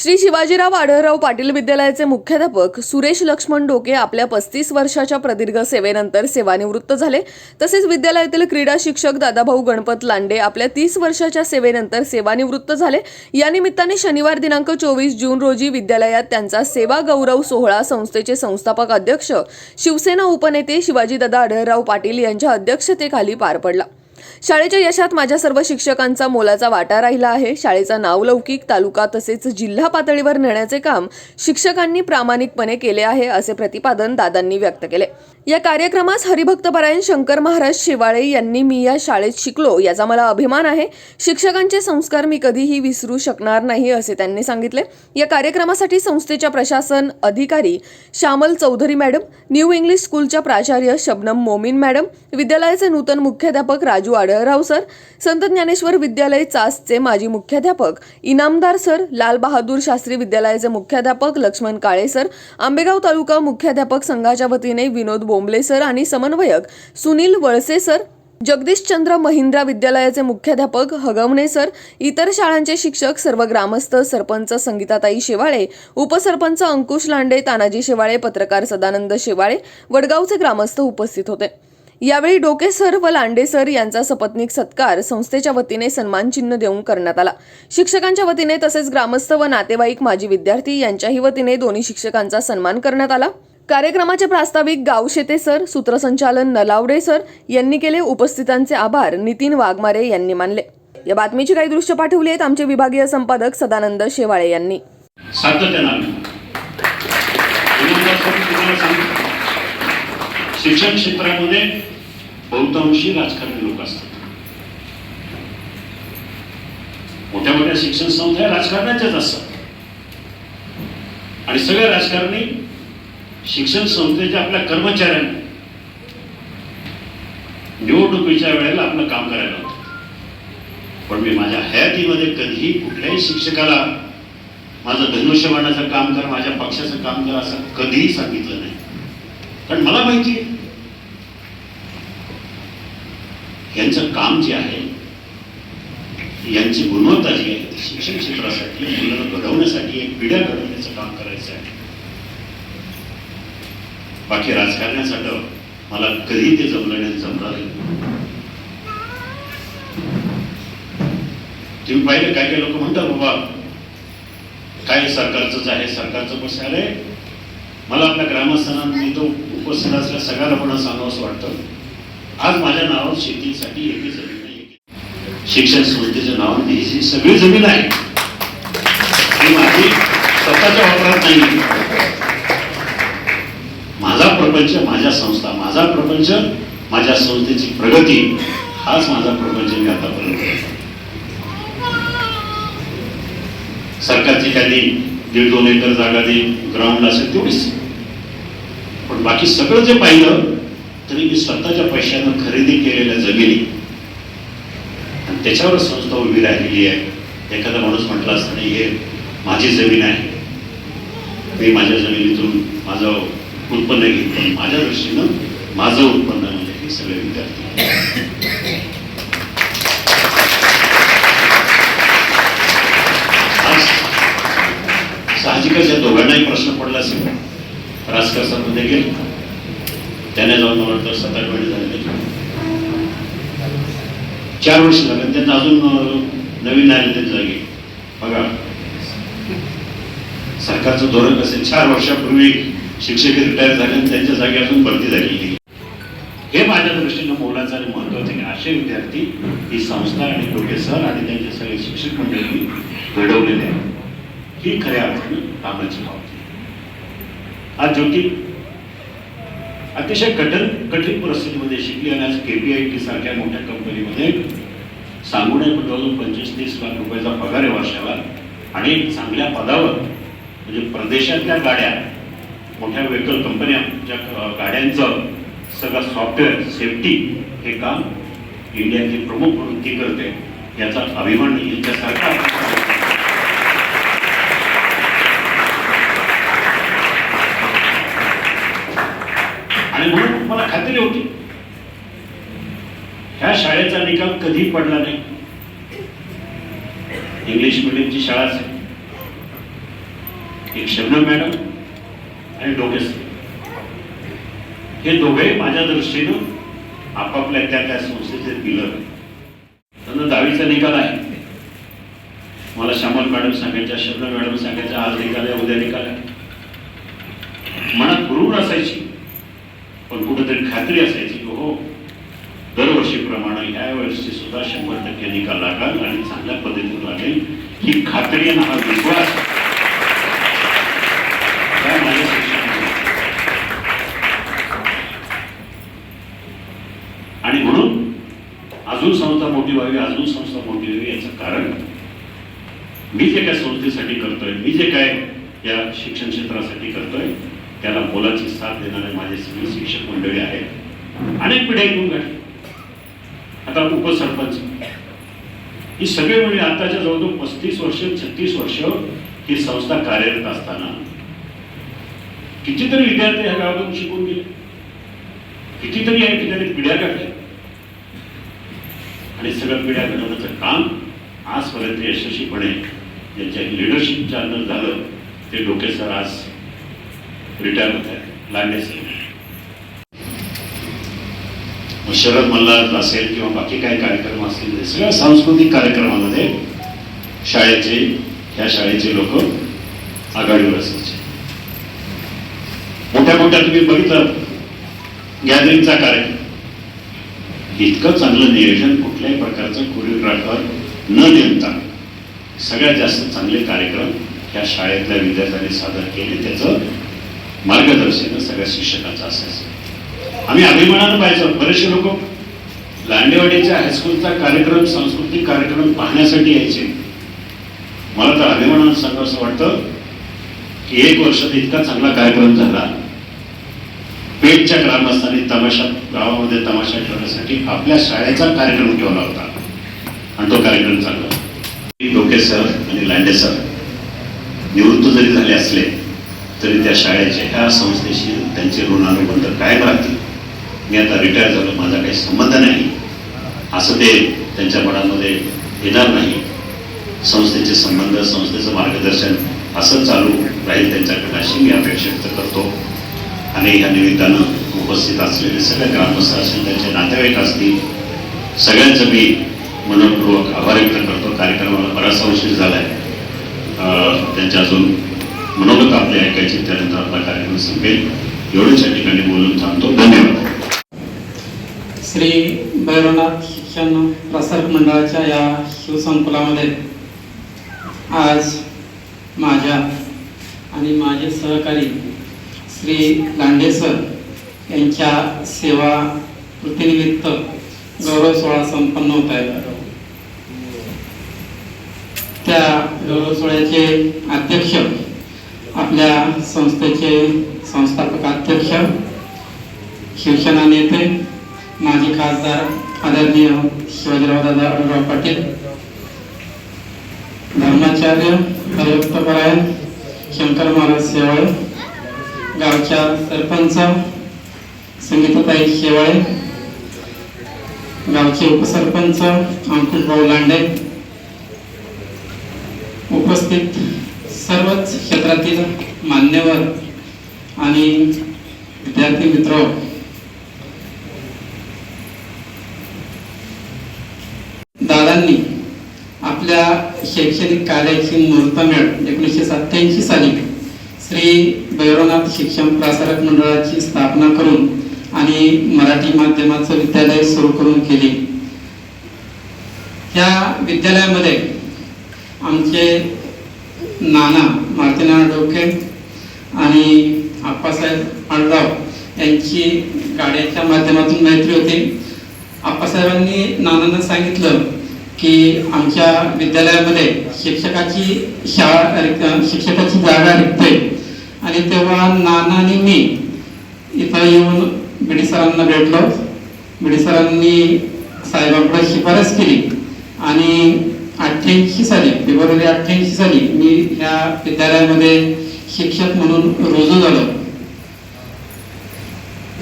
श्री शिवाजीराव आढळराव पाटील विद्यालयाचे मुख्याध्यापक सुरेश लक्ष्मण डोके आपल्या पस्तीस वर्षाच्या प्रदीर्घ सेवेनंतर सेवानिवृत्त झाले. तसेच विद्यालयातील क्रीडा शिक्षक दादाभाऊ गणपत लांडे आपल्या तीस वर्षाच्या सेवेनंतर सेवानिवृत्त झाले. या निमित्ताने शनिवार दिनांक चोवीस जून रोजी विद्यालयात त्यांचा सेवा गौरव सोहळा संस्थेचे संस्थापक अध्यक्ष शिवसेना उपनेते शिवाजीदादा आढळराव पाटील यांच्या अध्यक्षतेखाली पार पडला. शाळेच्या यशात माझ्या सर्व शिक्षकांचा मोलाचा वाटा राहिला आहे. शाळेचा नावलौकिक तालुका तसेच जिल्हा पातळीवर नेण्याचे काम शिक्षकांनी प्रामाणिकपणे केले आहे असे प्रतिपादन दादांनी व्यक्त केले. या कार्यक्रमास हरिभक्तपरायण शंकर महाराज शिवाळे यांनी मी या शाळेत शिकलो याचा मला अभिमान आहे. शिक्षकांचे संस्कार मी कधीही विसरू शकणार नाही असे त्यांनी सांगितले. या कार्यक्रमासाठी संस्थेच्या प्रशासन अधिकारी Shyamal Chaudhari madam new English स्कूलच्या प्राचार्य शबनम मोमीन मॅडम विद्यालयाचे नूतन मुख्याध्यापक राजू आढळराव सर संत ज्ञानेश्वर विद्यालय चासचे माजी मुख्याध्यापक इनामदार सर लाल बहादूर शास्त्री विद्यालयाचे मुख्याध्यापक लक्ष्मण काळे सर आंबेगाव तालुका मुख्याध्यापक संघाच्या वतीने विनोद बोंबले सर आणि समन्वयक सुनील वळसे सर जगदीशचंद्र महिंद्रा विद्यालयाचे मुख्याध्यापक हगवणे सर इतर शाळांचे शिक्षक सर्व ग्रामस्थ सरपंच संगीताताई शेवाळे उपसरपंच अंकुश लांडे तानाजी शेवाळे पत्रकार सदानंद शेवाळे वडगावचे ग्रामस्थ उपस्थित होते. यावेळी डोके सर व लांडे सर यांचा सपत्नीक सत्कार संस्थेच्या वतीने सन्मान चिन्ह देऊन करण्यात आला. शिक्षकांच्या वतीने तसेच ग्रामस्थ व नातेवाईक माजी विद्यार्थी यांच्याही वतीने दोन्ही शिक्षकांचा सन्मान करण्यात आला. कार्यक्रमाचे प्रास्ताविक गावशेते सर सूत्रसंचालन नलावडे सर यांनी केले उपस्थितांचे आभार नितीन वाघमारे यांनी मानले. या बातमीची काही दृश्य पाठवली आहेत आमचे विभागीय संपादक सदानंद शेवाळे यांनी. शिक्षण क्षेत्रामध्ये बहुतांशी राजकारणी लोक असतात. मोठ्या मोठ्या शिक्षण संस्था या राजकारणाच्याच असतात. आणि सगळे राजकारणी शिक्षण संस्थेच्या आपल्या कर्मचाऱ्यांना निवडणुकीच्या वेळेला आपलं काम करायला होतं. पण मी माझ्या हयातीमध्ये कधीही कुठल्याही शिक्षकाला माझं धनुष्यबाणाचं काम कर माझ्या पक्षाचं काम कर असं कधीही सांगितलं नाही. कारण मला माहिती आहे. यांचं काम जे आहे यांची गुणवत्ता जी आहे शिक्षण क्षेत्रासाठी मुलांना घडवण्यासाठी एक पिढ्या घडवण्याचं काम करायचं आहे. बाकी राजकारण्यासाठी मला कधी ते जमलं नाही जमणार तुम्ही पाहिलं काय काय लोक म्हणतात बाबा काय सरकारचंच आहे सरकारचं कसं अरे मला आपल्या ग्रामस्थांना तो उपस्थित असल्या सगळ्याला पण सांगावं असं वाटतं. आज माझ्या नावावर शेतीसाठी एकही जमीन नाही शिक्षण संस्थेच्या नावाने ही सगळी जमीन आहे. आणि माझी स्वतःच्या वापरात नाही. प्रपंच माझ्या संस्था माझा प्रपंच माझ्या संस्थेची प्रगती हाच माझा प्रपंच मी आतापर्यंत सरकारची काही दीड दोन एकर जागा दे ग्राउंड असेल तेवढीच. पण बाकी सगळं जे पाहिलं तरी मी स्वतःच्या पैशानं खरेदी केलेल्या जमिनी आणि त्याच्यावर संस्था उभी राहिलेली आहे. एखादा माणूस म्हटला असताना हे माझी जमीन आहे. मी माझ्या जमिनीतून माझं उत्पन्न घेतलं माझ्या दृष्टीनं माझं उत्पन्न म्हणजे हे सगळे विद्यार्थी. साहजिकच या दोघांनाही प्रश्न पडला असेल. राजकारणामध्ये गेले त्याने जाऊन मला वाटतं सात आठ महिने झाले. चार वर्ष झाले. त्यांना अजून नवीन नाही त्यांच्या जागी. बघा. सरकारचं धोरण असेल चार वर्षापूर्वी शिक्षक रिटायर झाले आणि त्यांच्या जागी अजून भरती झालेली हे माझ्या दृष्टीनं मोलाचं आणि महत्वाचं की असे विद्यार्थी ही संस्था आणि प्रोफेसर सर आणि त्यांचे सगळे शिक्षक मंडळी घडवलेले आहेत. ही खऱ्या अर्थाने कामाची पावती आज ज्योती अतिशय कठीण कठीण परिस्थितीमध्ये शिकली आणि आज केपीआय टी सारख्या मोठ्या कंपनीमध्ये सांगून जवळजवळ पंचवीस तीस लाख रुपयाचा पगार आहे वर्षाला आणि चांगल्या पदावर म्हणजे प्रदेशातल्या गाड्या मोठ्या व्हेकल कंपन्या ज्या गाड्यांचं सगळं सॉफ्टवेअर सेफ्टी हे काम इंडियाची प्रमुख वृत्ती करते याचा अभिमान यांच्यासारखा आणि म्हणून मला खात्री होती ह्या शाळेचा निकाल कधी पडला नाही? इंग्लिश मिडियमची शाळा आहे. एक शबनम मॅडम आणि डोके हे दोघे माझ्या दृष्टीनं आपापल्या त्या त्या संस्थेचे पिलर त्यांना दहावीचा निकाल आहे. मला श्यामल मॅडम सांगायच्या शब्द मॅडम सांगायच्या आज निकाल आहे उद्या निकाल आहे. मनात गुरूर असायची पण कुठेतरी खात्री असायची की हो दरवर्षीप्रमाणे ह्या वर्षी सुद्धा शंभर टक्के निकाल लागेल आणि चांगल्या पद्धतीने लागेल. ही खात्री आणि हा विश्वास काय माझ्या शिक्षणामध्ये. आणि म्हणून अजून संस्था मोठी व्हावी अजून संस्था मोठी व्हावी याचं कारण मी जे काय संस्थेसाठी करतोय मी जे काय या शिक्षण क्षेत्रासाठी करतोय त्याला मोलाची साथ देणारे माझे सगळे शिक्षक मंडळी आहेत. अनेक पिढ्या घेऊन घडल्या आता उपसरपंच. ही सगळे म्हणजे आताच्या जवळजवळ पस्तीस वर्ष छत्तीस वर्ष ही संस्था कार्यरत असताना कितीतरी विद्यार्थी ह्या गावातून शिकून गेले. कितीतरी या ठिकाणी पिढ्या काढल्या आणि सगळ्या पिढ्या घडवण्याचं काम आजपर्यंत यशस्वीपणे ज्यांच्या लिडरशिपच्या अंदर झालं ते डोके सर आज रिटायर होत आहेत लांडे सर. मग शरद मल्हार असेल किंवा बाकी काही कार्यक्रम असतील सगळ्या सांस्कृतिक कार्यक्रमामध्ये शाळेचे ह्या शाळेचे लोक आघाडीवर असायचे. मोठ्या मोठ्या तुम्ही बघितलं गॅदरिंगचा कार्यक्रम. इतकं चांगलं नियोजन कुठल्याही प्रकारचं कोरिओग्राफर न नेमता सगळ्यात जास्त चांगले कार्यक्रम त्या शाळेतल्या विद्यार्थ्यांनी सादर केले त्याचं मार्गदर्शन सगळ्या शिक्षकांचं असायचं. आम्ही अभिमानानं पाहायचो बरेचसे लोक लांडेवाडीच्या हायस्कूलचा कार्यक्रम सांस्कृतिक कार्यक्रम पाहण्यासाठी यायचे. मला तर अभिमानानं सांगा असं वाटतं की एक वर्षात इतका चांगला कार्यक्रम झाला. पेठच्या ग्रामस्थांनी तमाशा गावामध्ये तमाशा ठेवण्यासाठी आपल्या शाळेचा कार्यक्रम ठेवला होता. आणि तो कार्यक्रम चांगला डोके सर आणि लांडे सर निवृत्त जरी झाले असले तरी त्या शाळेच्या ह्या संस्थेशी त्यांचे ऋणानुबंध कायम राहतील. मी आता रिटायर झालो माझा काही संबंध नाही. असं ते त्यांच्या मनामध्ये येणार नाही. संस्थेचे संबंध संस्थेचं मार्गदर्शन असं चालू राहील त्यांच्याकडे अशी मी अपेक्षा व्यक्त करतो. आणि या निमित्तानं उपस्थित असलेले सगळे ग्रामस्थ असतील त्यांचे नातेवाईक असतील सगळ्यांचं मी मनपूर्वक आभार व्यक्त करतो. कार्यक्रमाला बराचसा उशीर झाला आहे त्यांच्या अजून मनोगत आपले ऐकायचे त्यानंतर आपला कार्यक्रम संपेल. एवढंच या ठिकाणी बोलून थांबतो. धन्यवाद. श्री भैरवनाथ शिक्षण प्रसारक मंडळाच्या या शिवसंकुलामध्ये आज माझ्या आणि माझे सहकारी श्री लांडे सर यांच्या सेवा कृतीनिमित्त गौरव सोहळा संपन्न होत आहे. त्या गौरव सोहळ्याचे अध्यक्ष आपल्या संस्थेचे संस्थापक अध्यक्ष शिवसेना नेते माजी खासदार आदरणीय शिवाजीराव दादा अडुराव पाटील धर्माचार्य हरिभक्तपरायण शंकर महाराज शेवाळे गावच्या सरपंच संगीताताई शेवाळे गावचे उपसरपंच अंकुशभाऊ लांडे उपस्थित सर्वच क्षेत्रातील मान्यवर आणि विद्यार्थी मित्र दादांनी आपल्या शैक्षणिक कार्याची मुहूर्तमेळ एकोणीसशे सत्याऐंशी साली श्री भैरवनाथ शिक्षण प्रसारक मंडळाची स्थापना करून आणि मराठी माध्यमाचं विद्यालय सुरू करून केले. या विद्यालयामध्ये आमचे नाना मारुतीनाथ डोके आणि आप्पासाहेब पांडुराव यांची गाड्याच्या माध्यमातून मैत्री होती. आप्पासाहेबांनी नानांना सांगितलं की आमच्या विद्यालयामध्ये शिक्षकाची शाळा शिक्षकाची जागा रिक्त आहे. आणि तेव्हा नाना आणि मी इथं येऊन बिडी सरांना भेटलो. बिडी सरांनी साहेबांकडे शिफारस केली आणि अठ्ठ्याऐंशी साली फेब्रुवारी अठ्ठ्याऐंशी साली मी ह्या विद्यालयामध्ये शिक्षक म्हणून रुजू झालो.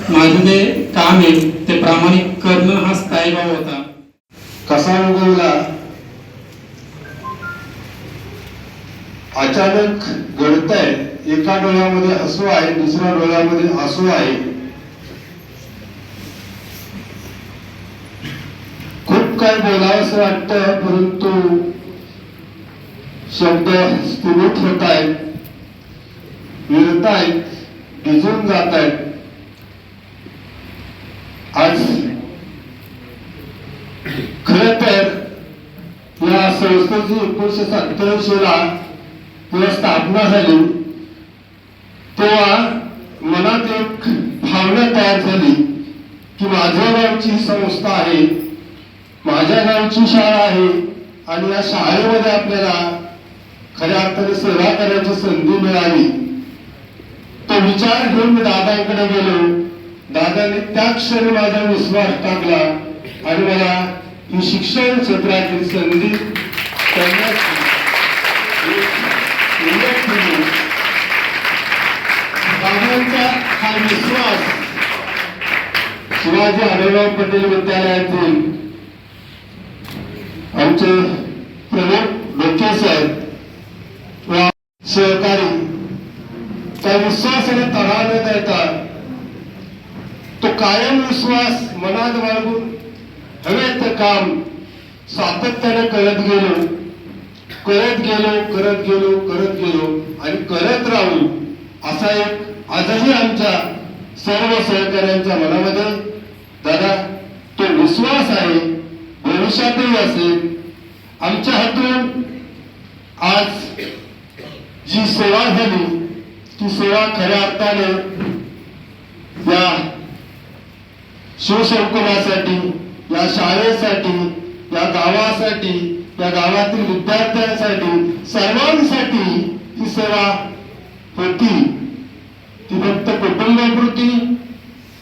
माझं जे काम आहे ते प्रामाणिक करणं हा स्थायी भाव होता. कसा उगवला अचानक घडतंय एका डोळ्यामध्ये हसू आहे दुसऱ्या डोळ्यामध्ये आसू आहे. खूप काय बोलावंसं वाटतं परंतु शब्द स्थिमित होत आहेत विरत आहेत भिजून जात आहेत आज खर तर या संस्थेची एकोणीशे सत्याऐंशी ला जेव्हा स्थापना झाली तेव्हा मनात एक भावना तयार झाली की माझ्या गावची ही संस्था आहे. माझ्या गावची शाळा आहे आणि या शाळेमध्ये आपल्याला खऱ्या अर्थाने सेवा करण्याची संधी मिळावी तो विचार घेऊन मी दादांकडे गेलो. दादाने त्या क्षणी माझा विश्वास टाकला आणि मला ही शिक्षण क्षेत्रातील संधी दादांचा हा विश्वास शिवाजी आढळराव पटेल विद्यालयातील आमचे प्रमुख डोके साहेब व सहकारी त्या विश्वासाने तडा न देता तो कायम विश्वास मनात बाळगून हवे ते काम सातत्याने करत गेलो करत गेलो करत गेलो करत गेलो आणि करत राहू असा एक आजही आमच्या सर्व सहकाऱ्यांच्या मनामध्ये दादा तो विश्वास आहे. भविष्यातही असेल आमच्या हातून आज जी सेवा झाली ती सेवा खऱ्या अर्थाने या शिवसंकुलासाठी या शाळेसाठी या गावासाठी या गावातील विद्यार्थ्यांसाठी सर्वांसाठी ही सेवा होती. ती फक्त कुटुंबापुरती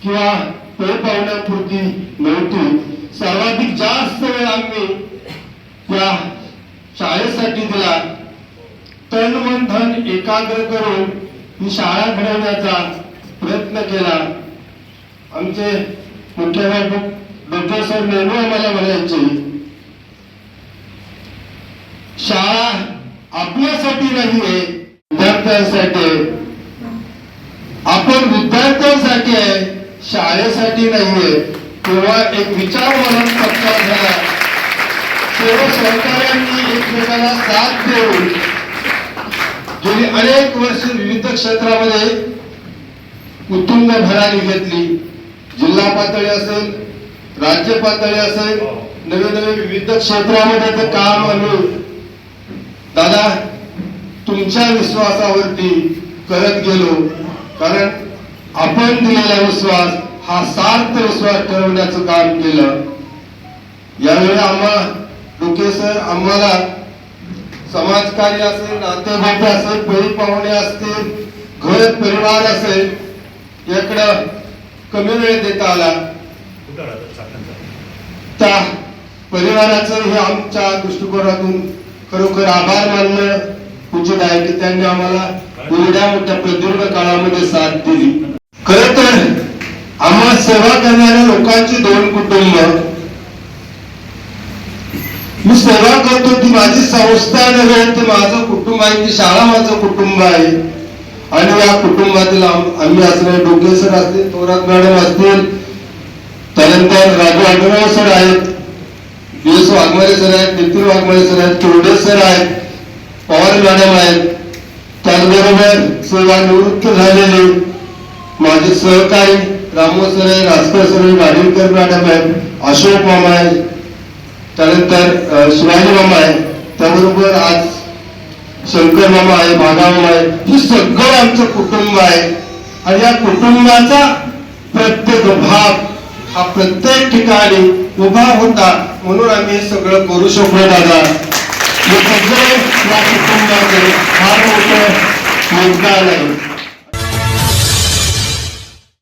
किंवा पै पाहुण्यापुरती नव्हती. सर्वाधिक जास्त वेळ आम्ही या शाळेसाठी दिला. तन मन धन एकाग्र करून ही शाळा घडवण्याचा प्रयत्न केला. आमचे मुख्याध्यापक डॉक्टर सर नेहमी आम्हाला म्हणायचे शाळा आपल्यासाठी नाहीये विद्यार्थ्यांसाठी. आपण विद्यार्थ्यांसाठी आहे शाळेसाठी नाहीये. तेव्हा एक विचार मनात झाला. सर्व सहकार्यांनी एकमेकांना साथ देऊन गेली अनेक वर्ष विविध क्षेत्रामध्ये उत्तुंग भरारी घेतली. जिल्हा पातळी असेल राज्य पातळी असेल नवे नवे विविध क्षेत्रामध्ये ते काम आम्ही दादा तुमच्या विश्वासावरती करत गेलो. कारण आपण दिलेला विश्वास हा सार्थ विश्वास ठरवण्याचं काम केलं. यावेळी आम्हा डोके सर आम्हाला समाजकार्य असेल नातेवाईक असेल पै पाहुणे असतील घर परिवार असेल याकडं कमी वेळ देता आला. त्या परिवाराचं हे आमच्या दृष्टिकोनातून खरोखर आभार मानणं उचित आहे की त्यांनी आम्हाला एवढ्या मोठ्या प्रदीर्घ काळामध्ये साथ दिली. खर तर आम्हाला सेवा करणाऱ्या लोकांची दोन कुटुंब. मी सेवा करतो ती माझी संस्था नव्हे ते माझं कुटुंब आहे ती शाळा माझं कुटुंब आहे. आणि या कुटुंबातील आम्ही असणारे डोके सर असतील थोरात मॅडम असतील त्यानंतर राजू आढळराव सर आहेत बी वाघमारे सर आहेत नितीन वाघमारे सर आहेत चोरडे सर आहेत पवार मॅडम आहेत. त्याचबरोबर सेवानिवृत्त झालेले माझे सहकारी रामोसर आहे राजकर सर आहे वाडिलकर मॅडम आहेत अशोक मामा आहे त्यानंतर शिवाजी मामा आहे त्याबरोबर आज शंकर मामा आहे भागा मामा आहे हे सगळं आमचं कुटुंब आहे. आणि या कुटुंबाचा प्रत्येक भाग हा प्रत्येक ठिकाणी उभा होता म्हणून आम्ही हे सगळं करू शकलो दादा. हे सगळं या कुटुंबाचे फार मोठं योगदान आहे.